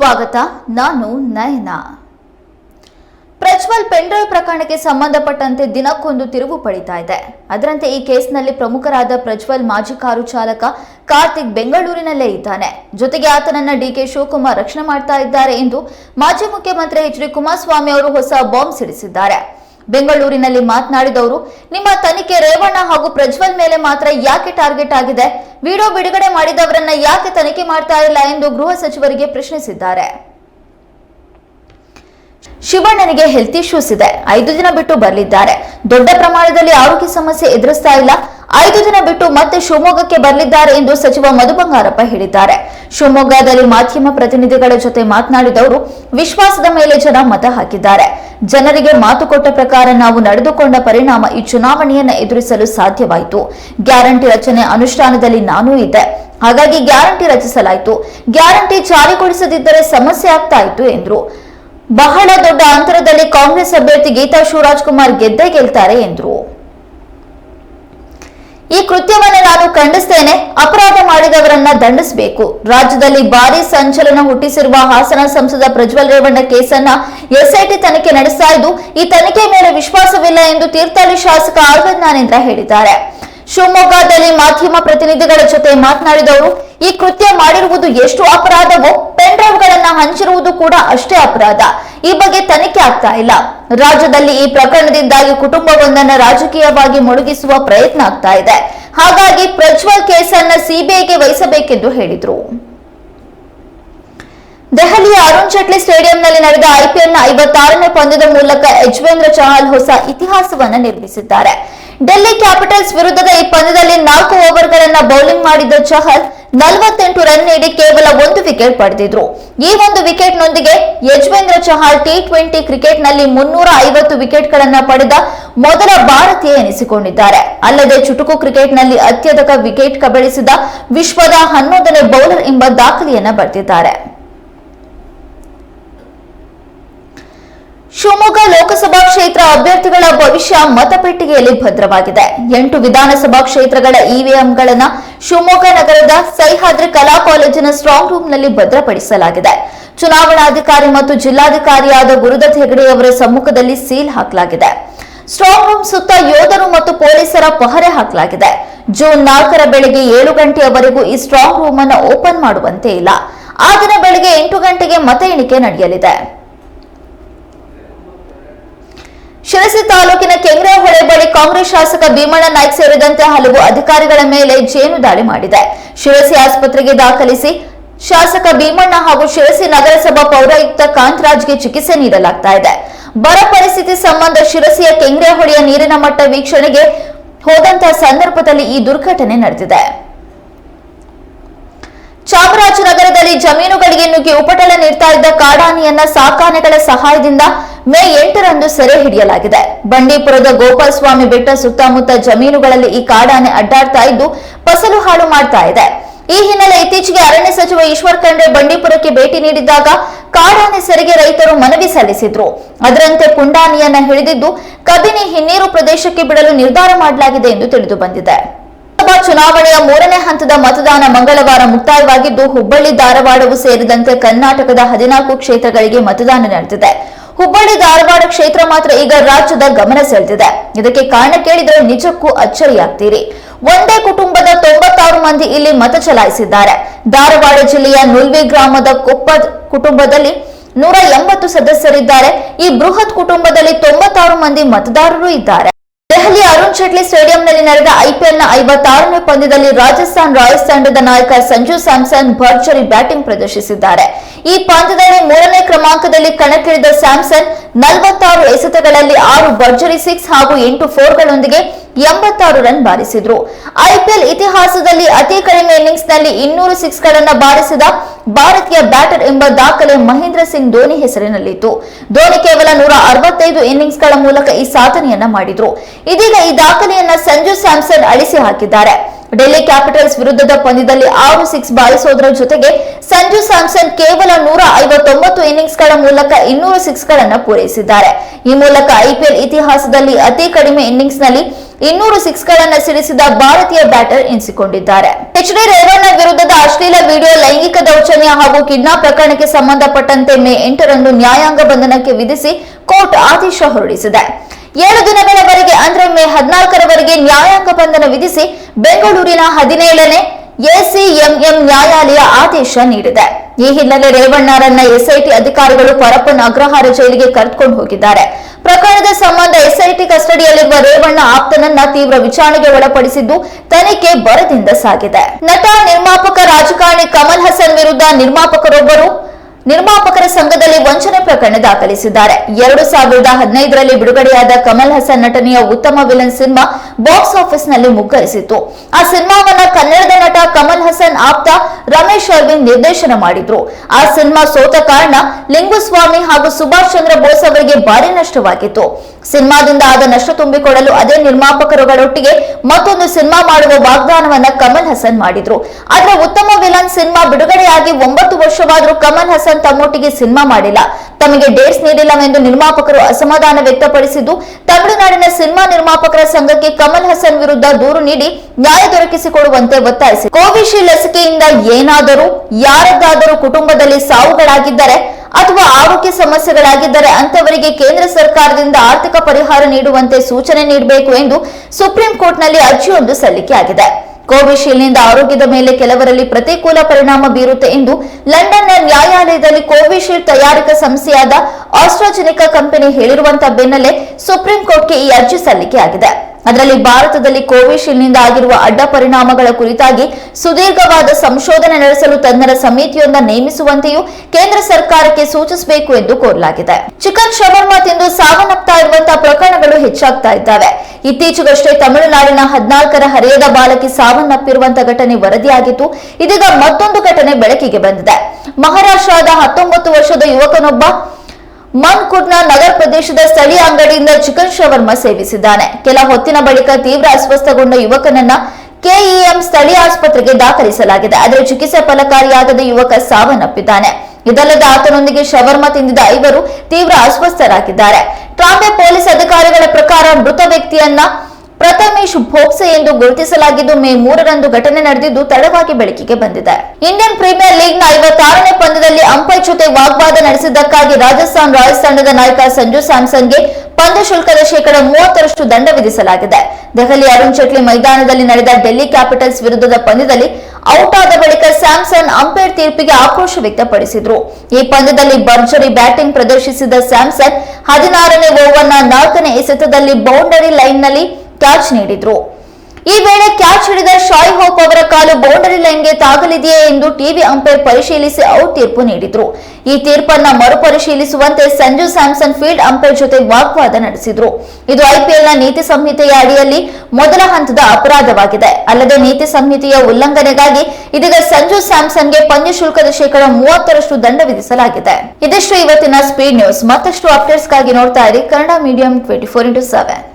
ಸ್ವಾಗತ, ನಾನು ನಯನ. ಪ್ರಜ್ವಲ್ ಪೆಂಡ್ರೈವ್ ಪ್ರಕರಣಕ್ಕೆ ಸಂಬಂಧಪಟ್ಟಂತೆ ದಿನಕ್ಕೊಂದು ತಿರುವು ಪಡಿತಾ ಇದೆ. ಅದರಂತೆ ಈ ಕೇಸ್ನಲ್ಲಿ ಪ್ರಮುಖರಾದ ಪ್ರಜ್ವಲ್ ಮಾಜಿ ಕಾರು ಚಾಲಕ ಕಾರ್ತಿಕ್ ಬೆಂಗಳೂರಿನಲ್ಲೇ ಇದ್ದಾನೆ. ಜೊತೆಗೆ ಆತನನ್ನ ಡಿಕೆ ಶಿವಕುಮಾರ್ ರಕ್ಷಣೆ ಮಾಡ್ತಾ ಇದ್ದಾರೆ ಎಂದು ಮಾಜಿ ಮುಖ್ಯಮಂತ್ರಿ ಎಚ್ ಡಿ ಕುಮಾರಸ್ವಾಮಿ ಅವರು ಹೊಸ ಬಾಂಬ್ ಸಿಡಿಸಿದ್ದಾರೆ. ಬೆಂಗಳೂರಿನಲ್ಲಿ ಮಾತನಾಡಿದವರು, ನಿಮ್ಮ ತನಿಖೆ ರೇವಣ್ಣ ಹಾಗೂ ಪ್ರಜ್ವಲ್ ಮೇಲೆ ಮಾತ್ರ ಯಾಕೆ ಟಾರ್ಗೆಟ್ ಆಗಿದೆ? ವಿಡಿಯೋ ಬಿಡುಗಡೆ ಮಾಡಿದವರನ್ನ ಯಾಕೆ ತನಿಖೆ ಮಾಡ್ತಾ ಇಲ್ಲ ಎಂದು ಗೃಹ ಸಚಿವರಿಗೆ ಪ್ರಶ್ನಿಸಿದ್ದಾರೆ. ಶಿವಣ್ಣನಿಗೆ ಹೆಲ್ತ್ ಇಶ್ಯೂಸ್ ಇದೆ. ಐದು ದಿನ ಬಿಟ್ಟು ಬರಲಿದ್ದಾರೆ. ದೊಡ್ಡ ಪ್ರಮಾಣದಲ್ಲಿ ಆರೋಗ್ಯ ಸಮಸ್ಯೆ ಎದುರಿಸ್ತಾ ಇಲ್ಲ. ಐದು ದಿನ ಬಿಟ್ಟು ಮತ್ತೆ ಶಿವಮೊಗ್ಗಕ್ಕೆ ಬರಲಿದ್ದಾರೆ ಎಂದು ಸಚಿವ ಮಧು ಬಂಗಾರಪ್ಪ ಹೇಳಿದ್ದಾರೆ. ಶಿವಮೊಗ್ಗದಲ್ಲಿ ಮಾಧ್ಯಮ ಪ್ರತಿನಿಧಿಗಳ ಜೊತೆ ಮಾತನಾಡಿದವರು ವಿಶ್ವಾಸದ ಮೇಲೆ ಜನ ಮತ ಹಾಕಿದ್ದಾರೆ. ಜನರಿಗೆ ಮಾತು ಕೊಟ್ಟ ಪ್ರಕಾರ ನಾವು ನಡೆದುಕೊಂಡ ಪರಿಣಾಮ ಈ ಚುನಾವಣೆಯನ್ನು ಎದುರಿಸಲು ಸಾಧ್ಯವಾಯಿತು. ಗ್ಯಾರಂಟಿ ರಚನೆ ಅನುಷ್ಠಾನದಲ್ಲಿ ನಾನೂ ಇದ್ದೆ. ಹಾಗಾಗಿ ಗ್ಯಾರಂಟಿ ರಚಿಸಲಾಯಿತು. ಗ್ಯಾರಂಟಿ ಜಾರಿಗೊಳಿಸದಿದ್ದರೆ ಸಮಸ್ಯೆ ಆಗ್ತಾ ಇತ್ತು ಎಂದರು. ಬಹಳ ದೊಡ್ಡ ಅಂತರದಲ್ಲಿ ಕಾಂಗ್ರೆಸ್ ಅಭ್ಯರ್ಥಿ ಗೀತಾ ಶಿವರಾಜ್ ಕುಮಾರ್ ಗೆದ್ದೇ ಗೆಲ್ತಾರೆ ಎಂದ್ರು. ಈ ಕೃತ್ಯವನ್ನು ನಾನು ಖಂಡಿಸ್ತೇನೆ. ಅಪರಾಧ ಮಾಡಿದವರನ್ನ ದಂಡಿಸಬೇಕು. ರಾಜ್ಯದಲ್ಲಿ ಭಾರಿ ಸಂಚಲನ ಹುಟ್ಟಿಸಿರುವ ಹಾಸನ ಸಂಸದ ಪ್ರಜ್ವಲ್ ರೇವಣ್ಣ ಕೇಸನ್ನ ಎಸ್ಐಟಿ ತನಿಖೆ ನಡೆಸ್ತಾ ಇದ್ದು, ಈ ತನಿಖೆ ಮೇಲೆ ವಿಶ್ವಾಸವಿಲ್ಲ ಎಂದು ತೀರ್ಥಹಳ್ಳಿ ಶಾಸಕ ಅರವಿಂದ್ ಜ್ಞಾನೇಂದ್ರ ಹೇಳಿದ್ದಾರೆ. ಶಿವಮೊಗ್ಗದಲ್ಲಿ ಮಾಧ್ಯಮ ಪ್ರತಿನಿಧಿಗಳ ಜೊತೆ ಮಾತನಾಡಿದವರು, ಈ ಕೃತ್ಯ ಮಾಡಿರುವುದು ಎಷ್ಟು ಅಪರಾಧವೋ ಪೆನ್ ಡ್ರೈವ್ಗಳನ್ನ ಹಂಚಿರುವುದು ಕೂಡ ಅಷ್ಟೇ ಅಪರಾಧ. ಈ ಬಗ್ಗೆ ತನಿಖೆ ಆಗ್ತಾ ಇಲ್ಲ. ರಾಜ್ಯದಲ್ಲಿ ಈ ಪ್ರಕರಣದಿಂದಾಗಿ ಕುಟುಂಬವೊಂದನ್ನ ರಾಜಕೀಯವಾಗಿ ಮುಳುಗಿಸುವ ಪ್ರಯತ್ನ ಆಗ್ತಾ ಇದೆ. ಹಾಗಾಗಿ ಪ್ರಜ್ವಲ್ ಕೇಸನ್ನ ಸಿಬಿಐಗೆ ವಹಿಸಬೇಕೆಂದು ಹೇಳಿದ್ರು. ದೆಹಲಿಯ ಅರುಣ್ ಜೇಟ್ಲಿ ಸ್ಟೇಡಿಯಂನಲ್ಲಿ ನಡೆದ ಐಪಿಎಲ್ನ ಐವತ್ತಾರನೇ ಪಂದ್ಯದ ಮೂಲಕ ಯಜ್ವೇಂದ್ರ ಚಹಲ್ ಹೊಸ ಇತಿಹಾಸವನ್ನು ನಿರ್ಮಿಸಿದ್ದಾರೆ. ಡೆಲ್ಲಿ ಕ್ಯಾಪಿಟಲ್ಸ್ ವಿರುದ್ಧದ ಈ ಪಂದ್ಯದಲ್ಲಿ ನಾಲ್ಕು ಓವರ್ಗಳನ್ನ ಬೌಲಿಂಗ್ ಮಾಡಿದ್ದ ಚಹಲ್ ನಲವತ್ತೆಂಟು ರನ್ ನೀಡಿ ಕೇವಲ ಒಂದು ವಿಕೆಟ್ ಪಡೆದಿದ್ರು. ಈ ಒಂದು ವಿಕೆಟ್ನೊಂದಿಗೆ ಯಜ್ವೇಂದ್ರ ಚಹಲ್ ಟಿ ಟ್ವೆಂಟಿ ಕ್ರಿಕೆಟ್ನಲ್ಲಿ ಮುನ್ನೂರ ಐವತ್ತು ವಿಕೆಟ್ಗಳನ್ನ ಪಡೆದ ಮೊದಲ ಭಾರತೀಯ ಎನಿಸಿಕೊಂಡಿದ್ದಾರೆ. ಅಲ್ಲದೆ ಚುಟುಕು ಕ್ರಿಕೆಟ್ನಲ್ಲಿ ಅತ್ಯಧಿಕ ವಿಕೆಟ್ ಕಬಳಿಸಿದ ವಿಶ್ವದ ಹನ್ನೊಂದನೇ ಬೌಲರ್ ಎಂಬ ದಾಖಲೆಯನ್ನ ಬರೆದಿದ್ದಾರೆ. ಶಿವಮೊಗ್ಗ ಲೋಕಸಭಾ ಕ್ಷೇತ್ರ ಅಭ್ಯರ್ಥಿಗಳ ಭವಿಷ್ಯ ಮತಪೆಟ್ಟಿಗೆಯಲ್ಲಿ ಭದ್ರವಾಗಿದೆ. ಎಂಟು ವಿಧಾನಸಭಾ ಕ್ಷೇತ್ರಗಳ ಇವಿಎಂಗಳನ್ನು ಶಿವಮೊಗ್ಗ ನಗರದ ಸಹ್ಯಾದ್ರಿ ಕಲಾ ಕಾಲೇಜಿನ ಸ್ಟ್ರಾಂಗ್ ರೂಮ್ನಲ್ಲಿ ಭದ್ರಪಡಿಸಲಾಗಿದೆ. ಚುನಾವಣಾಧಿಕಾರಿ ಮತ್ತು ಜಿಲ್ಲಾಧಿಕಾರಿಯಾದ ಗುರುದತ್ ಹೆಗಡೆ ಅವರ ಸಮ್ಮುಖದಲ್ಲಿ ಸೀಲ್ ಹಾಕಲಾಗಿದೆ. ಸ್ಟ್ರಾಂಗ್ ರೂಮ್ ಸುತ್ತ ಯೋಧರು ಮತ್ತು ಪೊಲೀಸರ ಪಹರೆ ಹಾಕಲಾಗಿದೆ. ಜೂನ್ ನಾಲ್ಕರ ಬೆಳಗ್ಗೆ ಏಳು ಗಂಟೆಯವರೆಗೂ ಈ ಸ್ಟ್ರಾಂಗ್ ರೂಮ್ ಅನ್ನು ಓಪನ್ ಮಾಡುವಂತೆ ಇಲ್ಲ. ಆ ದಿನ ಬೆಳಗ್ಗೆ ಎಂಟು ಗಂಟೆಗೆ ಮತ ಎಣಿಕೆ ನಡೆಯಲಿದೆ. ಶಿರಸಿ ತಾಲೂಕಿನ ಕೆಂಗ್ರೆಹೊಳೆ ಬಳಿ ಕಾಂಗ್ರೆಸ್ ಶಾಸಕ ಭೀಮಣ್ಣ ನಾಯ್ಕ ಸೇರಿದಂತೆ ಹಲವು ಅಧಿಕಾರಿಗಳ ಮೇಲೆ ಜೇನು ದಾಳಿ ಮಾಡಿದೆ. ಶಿರಸಿ ಆಸ್ಪತ್ರೆಗೆ ದಾಖಲಿಸಿ ಶಾಸಕ ಭೀಮಣ್ಣ ಹಾಗೂ ಶಿರಸಿ ನಗರಸಭಾ ಪೌರಾಯುಕ್ತ ಕಾಂತರಾಜ್ಗೆ ಚಿಕಿತ್ಸೆ ನೀಡಲಾಗ್ತಾ ಇದೆ. ಬರ ಪರಿಸ್ಥಿತಿ ಸಂಬಂಧ ಶಿರಸಿಯ ಕೆಂಗ್ರೆಹೊಳೆಯ ನೀರಿನ ಮಟ್ಟ ವೀಕ್ಷಣೆಗೆ ಹೋದಂತಹ ಸಂದರ್ಭದಲ್ಲಿ ಈ ದುರ್ಘಟನೆ ನಡೆದಿದೆ. ಚಾಮರಾಜನಗರದಲ್ಲಿ ಜಮೀನುಗಳಿಗೆ ನುಗ್ಗಿ ಉಪಟಳ ನೀಡ್ತಾ ಇದ್ದ ಕಾಡಾನಿಯನ್ನ ಸಾಕಾನೆಗಳ ಸಹಾಯದಿಂದ ಮೇ ಎಂಟರಂದು ಸೆರೆ ಹಿಡಿಯಲಾಗಿದೆ. ಬಂಡೀಪುರದ ಗೋಪಾಲಸ್ವಾಮಿ ಬೆಟ್ಟ ಸುತ್ತಮುತ್ತ ಜಮೀನುಗಳಲ್ಲಿ ಈ ಕಾಡಾನೆ ಅಡ್ಡಾಡ್ತಾ ಇದ್ದು ಫಸಲು ಹಾಳು ಮಾಡ್ತಾ ಇದೆ. ಈ ಹಿನ್ನೆಲೆ ಇತ್ತೀಚೆಗೆ ಅರಣ್ಯ ಸಚಿವ ಈಶ್ವರ್ ಖಂಡ್ರೆ ಬಂಡೀಪುರಕ್ಕೆ ಭೇಟಿ ನೀಡಿದ್ದಾಗ ಕಾಡಾನೆ ಸೆರೆಗೆ ರೈತರು ಮನವಿ ಸಲ್ಲಿಸಿದ್ರು. ಅದರಂತೆ ಪುಂಡಾನಿಯನ್ನ ಹಿಡಿದಿದ್ದು ಕಬಿನಿ ಹಿನ್ನೀರು ಪ್ರದೇಶಕ್ಕೆ ಬಿಡಲು ನಿರ್ಧಾರ ಮಾಡಲಾಗಿದೆ ಎಂದು ತಿಳಿದು ಬಂದಿದೆ. ಚುನಾವಣೆಯ ಮೂರನೇ ಹಂತದ ಮತದಾನ ಮಂಗಳವಾರ ಮುಕ್ತಾಯವಾಗಿದ್ದು, ಹುಬ್ಬಳ್ಳಿ, ಧಾರವಾಡವು ಸೇರಿದಂತೆ ಕರ್ನಾಟಕದ ಹದಿನಾಲ್ಕು ಕ್ಷೇತ್ರಗಳಿಗೆ ಮತದಾನ ನಡೆದಿದೆ. ಹುಬ್ಬಳ್ಳಿ ಧಾರವಾಡ ಕ್ಷೇತ್ರ ಮಾತ್ರ ಈಗ ರಾಜ್ಯದ ಗಮನ ಸೆಳೆದಿದೆ. ಇದಕ್ಕೆ ಕಾರಣ ಕೇಳಿದರೆ ನಿಜಕ್ಕೂ ಅಚ್ಚರಿಯಾಗ್ತೀರಿ. ಒಂದೇ ಕುಟುಂಬದ ತೊಂಬತ್ತಾರು ಮಂದಿ ಇಲ್ಲಿ ಮತ ಚಲಾಯಿಸಿದ್ದಾರೆ. ಧಾರವಾಡ ಜಿಲ್ಲೆಯ ನುಲ್ವಿ ಗ್ರಾಮದ ಕೊಪ್ಪ ಕುಟುಂಬದಲ್ಲಿ ನೂರ ಎಂಬತ್ತು ಸದಸ್ಯರಿದ್ದಾರೆ. ಈ ಬೃಹತ್ ಕುಟುಂಬದಲ್ಲಿ ತೊಂಬತ್ತಾರು ಮಂದಿ ಮತದಾರರು ಇದ್ದಾರೆ. ಅರುಣ್ ಜೇಟ್ಲಿ ಸ್ಟೇಡಿಯಂನಲ್ಲಿ ನಡೆದ ಐಪಿಎಲ್ನ ಐವತ್ತಾರನೇ ಪಂದ್ಯದಲ್ಲಿ ರಾಜಸ್ಥಾನ್ ರಾಯಲ್ಸ್ ತಂಡದ ನಾಯಕ ಸಂಜು ಸ್ಯಾಮ್ಸನ್ ಭರ್ಜರಿ ಬ್ಯಾಟಿಂಗ್ ಪ್ರದರ್ಶಿಸಿದ್ದಾರೆ. ಈ ಪಂದ್ಯದಲ್ಲಿ ಮೂರನೇ ಕ್ರಮಾಂಕದಲ್ಲಿ ಕಣಕ್ಕಿಳಿದ ಸ್ಯಾಮ್ಸನ್ ನಲವತ್ತಾರು ಎಸೆತಗಳಲ್ಲಿ ಆರು ಭರ್ಜರಿ ಸಿಕ್ಸ್ ಹಾಗೂ ಎಂಟು ಫೋರ್ಗಳೊಂದಿಗೆ ಎಂಬತ್ತಾರು ರನ್ ಬಾರಿಸಿದ್ರು. ಐಪಿಎಲ್ ಇತಿಹಾಸದಲ್ಲಿ ಅತಿ ಕಡಿಮೆ ಇನ್ನಿಂಗ್ಸ್ನಲ್ಲಿ ಇನ್ನೂರು ಸಿಕ್ಸ್ಗಳನ್ನು ಬಾರಿಸಿದ ಭಾರತೀಯ ಬ್ಯಾಟರ್ ಎಂಬ ದಾಖಲೆ ಮಹೇಂದ್ರ ಸಿಂಗ್ ಧೋನಿ ಹೆಸರಿನಲ್ಲಿತ್ತು. ಧೋನಿ ಕೇವಲ ನೂರ ಅರವತ್ತೈದು ಇನ್ನಿಂಗ್ಸ್ಗಳ ಮೂಲಕ ಈ ಸಾಧನೆಯನ್ನ ಮಾಡಿದ್ರು. ಇದೀಗ ಈ ದಾಖಲೆಯನ್ನ ಸಂಜು ಸ್ಯಾಮ್ಸನ್ ಅಳಿಸಿ ಹಾಕಿದ್ದಾರೆ. ಡೆಲ್ಲಿ ಕ್ಯಾಪಿಟಲ್ಸ್ ವಿರುದ್ಧದ ಪಂದ್ಯದಲ್ಲಿ ಆರು ಸಿಕ್ಸ್ ಬಾರಿಸೋದರ ಜೊತೆಗೆ ಸಂಜು ಸ್ಯಾಮ್ಸನ್ ಕೇವಲ ನೂರ ಐವತ್ತೊಂಬತ್ತು ಇನ್ನಿಂಗ್ಸ್ಗಳ ಮೂಲಕ ಇನ್ನೂರು ಸಿಕ್ಸ್ ಗಳನ್ನ ಪೂರೈಸಿದ್ದಾರೆ. ಈ ಮೂಲಕ ಐಪಿಎಲ್ ಇತಿಹಾಸದಲ್ಲಿ ಅತಿ ಕಡಿಮೆ ಇನ್ನಿಂಗ್ಸ್ನಲ್ಲಿ ಇನ್ನೂರು ಸಿಕ್ಸ್ ಗಳನ್ನ ಸಿಡಿಸಿದ ಭಾರತೀಯ ಬ್ಯಾಟರ್ ಎನಿಸಿಕೊಂಡಿದ್ದಾರೆ. ಎಚ್ ಡಿ ರೇವಣ್ಣ ವಿರುದ್ಧದ ಅಶ್ಲೀಲ ವಿಡಿಯೋ ಲೈಂಗಿಕ ದೌರ್ಜನ್ಯ ಹಾಗೂ ಕಿಡ್ನಾಪ್ ಪ್ರಕರಣಕ್ಕೆ ಸಂಬಂಧಪಟ್ಟಂತೆ ಮೇ ಎಂಟರಂದು ನ್ಯಾಯಾಂಗ ಬಂಧನಕ್ಕೆ ವಿಧಿಸಿ ಕೋರ್ಟ್ ಆದೇಶ ಹೊರಡಿಸಿದೆ. ಏಳು ದಿನಗಳವರೆಗೆ ಅಂದರೆ ಮೇ ಹದಿನಾಲ್ಕರವರೆಗೆ ನ್ಯಾಯಾಂಗ ಬಂಧನ ವಿಧಿಸಿ ಬೆಂಗಳೂರಿನ ಹದಿನೇಳನೇ ಎಸಿಎಂಎಂ ನ್ಯಾಯಾಲಯ ಆದೇಶ ನೀಡಿದೆ. ಈ ಹಿನ್ನೆಲೆ ರೇವಣ್ಣರನ್ನ ಎಸ್ಐಟಿ ಅಧಿಕಾರಿಗಳು ಪರಪ್ಪನ ಅಗ್ರಹಾರ ಜೈಲಿಗೆ ಕರೆದುಕೊಂಡು ಹೋಗಿದ್ದಾರೆ. ಪ್ರಕರಣದ ಸಂಬಂಧ ಎಸ್ಐಟಿ ಕಸ್ಟಡಿಯಲ್ಲಿರುವ ರೇವಣ್ಣ ಆಪ್ತನನ್ನ ತೀವ್ರ ವಿಚಾರಣೆಗೆ ಒಳಪಡಿಸಿದ್ದು ತನಿಖೆ ಬರದಿಂದ ಸಾಗಿದೆ. ನಟ ನಿರ್ಮಾಪಕ ರಾಜಕಾರಣಿ ಕಮಲ್ ಹಸನ್ ವಿರುದ್ಧ ನಿರ್ಮಾಪಕರೊಬ್ಬರು ನಿರ್ಮಾಪಕರ ಸಂಘದಲ್ಲಿ ವಂಚನೆ ಪ್ರಕರಣ ದಾಖಲಿಸಿದ್ದಾರೆ. ಎರಡು ಸಾವಿರದ ಹದಿನೈದರಲ್ಲಿ ಬಿಡುಗಡೆಯಾದ ಕಮಲ್ ಹಸನ್ ನಟನೆಯ ಉತ್ತಮ ವಿಲನ್ ಸಿನಿಮಾ ಬಾಕ್ಸ್ ಆಫೀಸ್ನಲ್ಲಿ ಮುಗ್ಗರಿಸಿತ್ತು ಆ ಸಿನಿಮಾವನ್ನ ಕನ್ನಡದ ನಟ ಕಮಲ್ ಹಸನ್ ಆಪ್ತ ರಮೇಶ್ ಅರವಿಂದ್ ನಿರ್ದೇಶನ ಮಾಡಿದ್ರು. ಆ ಸಿನಿಮಾ ಸೋತ ಕಾರಣ ಲಿಂಗುಸ್ವಾಮಿ ಹಾಗೂ ಸುಭಾಷ್ ಚಂದ್ರ ಬೋಸ್ ಅವರಿಗೆ ಭಾರಿ ನಷ್ಟವಾಗಿತ್ತು. ಸಿನಿಮಾದಿಂದ ಆದ ನಷ್ಟ ತುಂಬಿಕೊಡಲು ಅದೇ ನಿರ್ಮಾಪಕರುಗಳೊಟ್ಟಿಗೆ ಮತ್ತೊಂದು ಸಿನಿಮಾ ಮಾಡುವ ವಾಗ್ದಾನವನ್ನ ಕಮಲ್ ಹಸನ್ ಮಾಡಿದ್ರು. ಆದ್ರೆ ಉತ್ತಮ ವಿಲನ್ ಸಿನಿಮಾ ಬಿಡುಗಡೆಯಾಗಿ ಒಂಬತ್ತು ವರ್ಷವಾದರೂ ಕಮಲ್ ಹಸನ್ ತಮ್ಮೊಟ್ಟಿಗೆ ಸಿನಿಮಾ ಮಾಡಿಲ್ಲ. ತಮಗೆ ಡೇಟ್ಸ್ ನೀಡಿಲ್ಲವೆಂದು ನಿರ್ಮಾಪಕರು ಅಸಮಾಧಾನ ವ್ಯಕ್ತಪಡಿಸಿದ್ದು, ತಮಿಳುನಾಡಿನ ಸಿನಿಮಾ ನಿರ್ಮಾಪಕರ ಸಂಘಕ್ಕೆ ಕಮಲ್ ಹಸನ್ ವಿರುದ್ಧ ದೂರು ನೀಡಿ ನ್ಯಾಯ ದೊರಕಿಸಿಕೊಡುವಂತೆ ಒತ್ತಾಯಿಸಿ. ಕೋವಿಶೀಲ್ಡ್ ಲಸಿಕೆಯಿಂದ ಏನಾದರೂ, ಯಾರದ್ದಾದರೂ ಕುಟುಂಬದಲ್ಲಿ ಸಾವುಗಳಾಗಿದ್ದರೆ ಅಥವಾ ಆರೋಗ್ಯ ಸಮಸ್ಯೆಗಳಾಗಿದ್ದರೆ ಅಂತವರಿಗೆ ಕೇಂದ್ರ ಸರ್ಕಾರದಿಂದ ಆರ್ಥಿಕ ಪರಿಹಾರ ನೀಡುವಂತೆ ಸೂಚನೆ ನೀಡಬೇಕು ಎಂದು ಸುಪ್ರೀಂ ಕೋರ್ಟ್ನಲ್ಲಿ ಅರ್ಜಿಯೊಂದು ಸಲ್ಲಿಕೆಯಾಗಿದೆ. ಕೋವಿಶೀಲ್ಡ್ನಿಂದ ಆರೋಗ್ಯದ ಮೇಲೆ ಕೆಲವರಲ್ಲಿ ಪ್ರತಿಕೂಲ ಪರಿಣಾಮ ಬೀರುತ್ತೆ ಎಂದು ಲಂಡನ್ನ ನ್ಯಾಯಾಲಯದಲ್ಲಿ ಕೋವಿಶೀಲ್ಡ್ ತಯಾರಿಕಾ ಸಂಸ್ಥೆಯಾದ ಆಸ್ಟ್ರಾಜೆನಿಕಾ ಕಂಪನಿ ಹೇಳಿರುವಂತಹ ಬೆನ್ನಲ್ಲೇ ಸುಪ್ರೀಂ ಕೋರ್ಟ್ಗೆ ಈ ಅರ್ಜಿ ಸಲ್ಲಿಕೆಯಾಗಿದೆ. ಅದರಲ್ಲಿ ಭಾರತದಲ್ಲಿ ಕೋವಿಶೀಲ್ಡ್ನಿಂದ ಆಗಿರುವ ಅಡ್ಡ ಪರಿಣಾಮಗಳ ಕುರಿತಾಗಿ ಸುದೀರ್ಘವಾದ ಸಂಶೋಧನೆ ನಡೆಸಲು ತಜ್ಞರ ಸಮಿತಿಯೊಂದ ನೇಮಿಸುವಂತೆಯೂ ಕೇಂದ್ರ ಸರ್ಕಾರಕ್ಕೆ ಸೂಚಿಸಬೇಕು ಎಂದು ಕೋರಲಾಗಿದೆ. ಚಿಕನ್ ಶವರ್ಮಾ ತಿಂದು ಸಾವನ್ನಪ್ತಾ ಇರುವಂತಹ ಪ್ರಕರಣಗಳು ಹೆಚ್ಚಾಗ್ತಾ ಇದ್ದಾವೆ. ಇತ್ತೀಚೆಗಷ್ಟೇ ತಮಿಳುನಾಡಿನ ಹದಿನಾಲ್ಕರ ಹರೆಯದ ಬಾಲಕಿ ಸಾವನ್ನಪ್ಪಿರುವಂತಹ ಘಟನೆ ವರದಿಯಾಗಿತ್ತು ಇದೀಗ ಮತ್ತೊಂದು ಘಟನೆ ಬೆಳಕಿಗೆ ಬಂದಿದೆ. ಮಹಾರಾಷ್ಟ್ರದ ಹತ್ತೊಂಬತ್ತು ವರ್ಷದ ಯುವಕನೊಬ್ಬ ಮನ್ಕುಡ್ನ ನಗರ ಪ್ರದೇಶದ ಸ್ಥಳೀಯ ಅಂಗಡಿಯಿಂದ ಚಿಕನ್ ಶವರ್ಮ ಸೇವಿಸಿದ್ದಾನೆ. ಕೆಲ ಹೊತ್ತಿನ ಬಳಿಕ ತೀವ್ರ ಅಸ್ವಸ್ಥಗೊಂಡ ಯುವಕನನ್ನ ಕೆಇಎಂ ಸ್ಥಳೀಯ ಆಸ್ಪತ್ರೆಗೆ ದಾಖಲಿಸಲಾಗಿದೆ. ಆದರೆ ಚಿಕಿತ್ಸೆ ಫಲಕಾರಿಯಾಗದ ಯುವಕ ಸಾವನ್ನಪ್ಪಿದ್ದಾನೆ. ಇದಲ್ಲದೆ ಆತನೊಂದಿಗೆ ಶವರ್ಮ ತಿಂದಿದ ಐವರು ತೀವ್ರ ಅಸ್ವಸ್ಥರಾಗಿದ್ದಾರೆ. ಟ್ರಾಂಬೆ ಪೊಲೀಸ್ ಅಧಿಕಾರಿಗಳ ಪ್ರಕಾರ ಮೃತ ವ್ಯಕ್ತಿಯನ್ನ ಪ್ರಥಮೇಶ್ ಭೋಕ್ಸೆ ಎಂದು ಗುರುತಿಸಲಾಗಿದ್ದು ಮೇ ಮೂರರಂದು ಘಟನೆ ನಡೆದಿದ್ದು ತಡವಾಗಿ ಬೆಳಕಿಗೆ ಬಂದಿದೆ. ಇಂಡಿಯನ್ ಪ್ರೀಮಿಯರ್ ಲೀಗ್ನ ಐವತ್ತಾರನೇ ಪಂದ್ಯದಲ್ಲಿ ಅಂಪೈರ್ ಜೊತೆ ವಾಗ್ವಾದ ನಡೆಸಿದ್ದಕ್ಕಾಗಿ ರಾಜಸ್ಥಾನ್ ರಾಯಲ್ಸ್ ತಂಡದ ನಾಯಕ ಸಂಜು ಸ್ಯಾಮ್ಸನ್ಗೆ ಪಂದ್ಯ ಶುಲ್ಕದ ಶೇಕಡ ಮೂವತ್ತರಷ್ಟು ದಂಡ ವಿಧಿಸಲಾಗಿದೆ. ದೆಹಲಿ ಅರುಣ್ ಜೇಟ್ಲಿ ಮೈದಾನದಲ್ಲಿ ನಡೆದ ಡೆಲ್ಲಿ ಕ್ಯಾಪಿಟಲ್ಸ್ ವಿರುದ್ಧದ ಪಂದ್ಯದಲ್ಲಿ ಔಟ್ ಆದ ಬಳಿಕ ಸ್ಯಾಮ್ಸನ್ ಅಂಪೈರ್ ತೀರ್ಪಿಗೆ ಆಕ್ರೋಶ ವ್ಯಕ್ತಪಡಿಸಿದ್ರು. ಈ ಪಂದ್ಯದಲ್ಲಿ ಭರ್ಜರಿ ಬ್ಯಾಟಿಂಗ್ ಪ್ರದರ್ಶಿಸಿದ ಸ್ಯಾಮ್ಸನ್ ಹದಿನಾರನೇ ಓವರ್ನ ನಾಲ್ಕನೇ ಎಸೆತದಲ್ಲಿ ಬೌಂಡರಿ ಲೈನ್ನಲ್ಲಿ ಕ್ಯಾಚ್ ನೀಡಿದ್ರು. ಈ ವೇಳೆ ಕ್ಯಾಚ್ ಹಿಡಿದ ಶಾಯ್ ಹೋಪ್ ಅವರ ಕಾಲು ಬೌಂಡರಿ ಲೈನ್ಗೆ ತಾಗಲಿದೆಯೇ ಎಂದು ಟಿವಿ ಅಂಪೈರ್ ಪರಿಶೀಲಿಸಿ ಔಟ್ ತೀರ್ಪು ನೀಡಿದ್ರು. ಈ ತೀರ್ಪನ್ನ ಮರುಪರಿಶೀಲಿಸುವಂತೆ ಸಂಜು ಸ್ಯಾಮ್ಸನ್ ಫೀಲ್ಡ್ ಅಂಪೈರ್ ಜೊತೆ ವಾಗ್ವಾದ ನಡೆಸಿದ್ರು. ಇದು ಐಪಿಎಲ್ನ ನೀತಿ ಸಂಹಿತೆಯ ಅಡಿಯಲ್ಲಿ ಮೊದಲ ಹಂತದ ಅಪರಾಧವಾಗಿದೆ. ಅಲ್ಲದೆ ನೀತಿ ಸಂಹಿತೆಯ ಉಲ್ಲಂಘನೆಗಾಗಿ ಇದೀಗ ಸಂಜು ಸ್ಯಾಮ್ಸನ್ಗೆ ಪಂದ್ಯ ಶುಲ್ಕದ ಶೇಕಡ ಮೂವತ್ತರಷ್ಟು ದಂಡ ವಿಧಿಸಲಾಗಿದೆ. ಇದಿಷ್ಟು ಇವತ್ತಿನ ಸ್ಪೀಡ್ ನ್ಯೂಸ್. ಮತ್ತಷ್ಟು ಅಪ್ಡೇಟ್ಸ್ಗಾಗಿ ನೋಡ್ತಾ ಇರಿ Kannada medium twenty four into seven